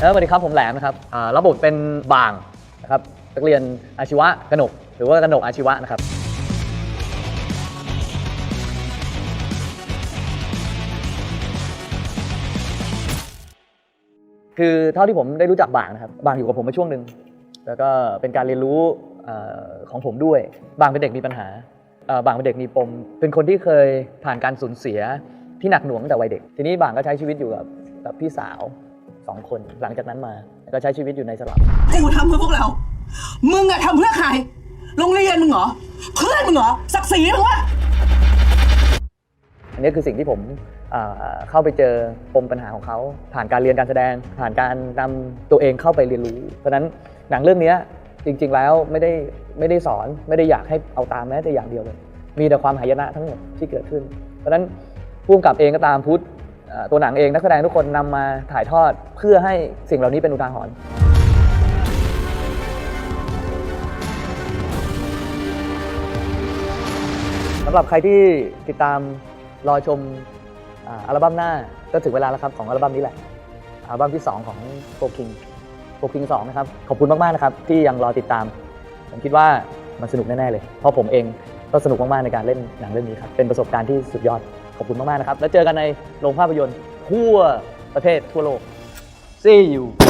เออสวัสดีครับผมแหลมนะครับอ่ารับบเป็นบางนะครับนักเรียนอาชีวะกนก หรือว่ากนกอาชีวะนะครับ คือเท่าที่ผมได้รู้จักบางนะครับ บางอยู่กับผมมาช่วงหนึ่งแล้วก็เป็นการเรียนรู้อของผมด้วย บางเป็นเด็กมีปัญหา บางเป็นเด็กมีปม เป็นคนที่เคยผ่านการสูญเสียที่หนักหน่วงตั้งแต่วัยเด็ก ทีนี้บางก็ใช้ชีวิตอยู่กับกับพี่สาวสองคนหลังจากนั้นมาก็ใช้ชีวิตอยู่ในสลับกูทำเพื่อพวกเรา มึงอะทำเพื่อใคร โรงเรียนมึงเหรอ เพื่อนมึงเหรอ ศักดิ์ศรีมึงวะอันนี้คือสิ่งที่ผมเอ่อเข้าไปเจอปมปัญหาของเขา ผ่านการเรียนการแสดง ผ่านการนำตัวเองเข้าไปเรียนรู้ เพราะฉะนั้นหนังเรื่องนี้จริง ๆ แล้วไม่ได้ไม่ได้สอนไม่ได้อยากให้เอาตามแม้แต่อย่างเดียวเลย มีแต่ความหายนะทั้งหมดที่เกิดขึ้น เพราะฉะนั้นผู้กำกับเองก็ตามพุทธตัวหนังเองนักแสดงทุกคนนำมาถ่ายทอดเพื่อให้สิ่งเหล่านี้เป็นอุทาหรณ์สำหรับใครที่ติดตามรอชมอัลบั้มหน้าก็ถึงเวลาแล้วครับของอัลบั้มนี้แหละ อัลบั้มที่ 2 ของโฟคิงโฟคิงสนะครับ ขอบคุณมาก ๆ นะครับ ที่ยังรอติดตาม ผมคิดว่ามันสนุกแน่ ๆ เลย เพราะผมเอง ก็สนุกมากๆในการเล่นหนังเรื่องนี้ครับเป็นประสบการณ์ที่สุดยอดขอบคุณมากๆนะครับ แล้วเจอกันในโรงภาพยนตร์ทั่วประเทศทั่วโลก See you สนุกเว้ย